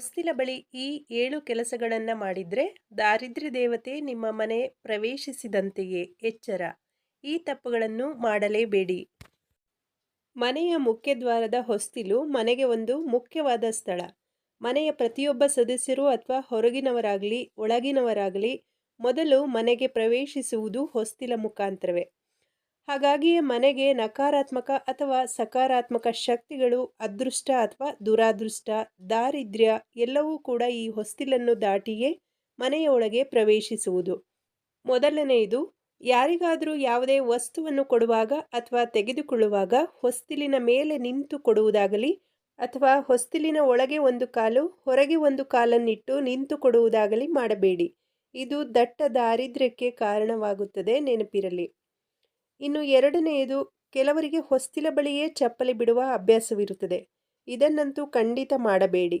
ಹೊಸ್ತಿಲ ಬಳಿ ಈ ಏಳು ಕೆಲಸಗಳನ್ನು ಮಾಡಿದರೆ ದಾರಿದ್ರ್ಯ ದೇವತೆ ನಿಮ್ಮ ಮನೆ ಪ್ರವೇಶಿಸಿದಂತೆಯೇ ಎಚ್ಚರ. ಈ ತಪ್ಪುಗಳನ್ನು ಮಾಡಲೇಬೇಡಿ. ಮನೆಯ ಮುಖ್ಯದ್ವಾರದ ಹೊಸ್ತಿಲು ಮನೆಗೆ ಒಂದು ಮುಖ್ಯವಾದ ಸ್ಥಳ. ಮನೆಯ ಪ್ರತಿಯೊಬ್ಬ ಸದಸ್ಯರು ಅಥವಾ ಹೊರಗಿನವರಾಗಲಿ, ಒಳಗಿನವರಾಗಲಿ ಮೊದಲು ಮನೆಗೆ ಪ್ರವೇಶಿಸುವುದು ಹೊಸ್ತಿಲ ಮುಖಾಂತರವೇ. ಹಾಗಾಗಿಯೇ ಮನೆಗೆ ನಕಾರಾತ್ಮಕ ಅಥವಾ ಸಕಾರಾತ್ಮಕ ಶಕ್ತಿಗಳು ಅದೃಷ್ಟ ಅಥವಾ ದುರಾದೃಷ್ಟ, ದಾರಿದ್ರ್ಯ ಎಲ್ಲವೂ ಕೂಡ ಈ ಹೊಸ್ತಿಲನ್ನು ದಾಟಿಯೇ ಮನೆಯ ಒಳಗೆ ಪ್ರವೇಶಿಸುವುದು. ಮೊದಲನೆಯದು, ಯಾರಿಗಾದರೂ ಯಾವುದೇ ವಸ್ತುವನ್ನು ಕೊಡುವಾಗ ಅಥವಾ ತೆಗೆದುಕೊಳ್ಳುವಾಗ ಹೊಸ್ತಿಲಿನ ಮೇಲೆ ನಿಂತು ಕೊಡುವುದಾಗಲಿ ಅಥವಾ ಹೊಸ್ತಿಲಿನ ಒಳಗೆ ಒಂದು ಕಾಲು ಹೊರಗೆ ಒಂದು ಕಾಲನ್ನಿಟ್ಟು ನಿಂತು ಕೊಡುವುದಾಗಲಿ ಮಾಡಬೇಡಿ. ಇದು ದಟ್ಟ ದಾರಿದ್ರ್ಯಕ್ಕೆ ಕಾರಣವಾಗುತ್ತದೆ ನೆನಪಿರಲಿ. ಇನ್ನು ಎರಡನೆಯದು ಕೆಲವರಿಗೆ ಹೊಸ್ತಿಲ ಬಳಿಯೇ ಚಪ್ಪಲಿ ಬಿಡುವ ಅಭ್ಯಾಸವಿರುತ್ತದೆ. ಇದನ್ನಂತೂ ಖಂಡಿತ ಮಾಡಬೇಡಿ.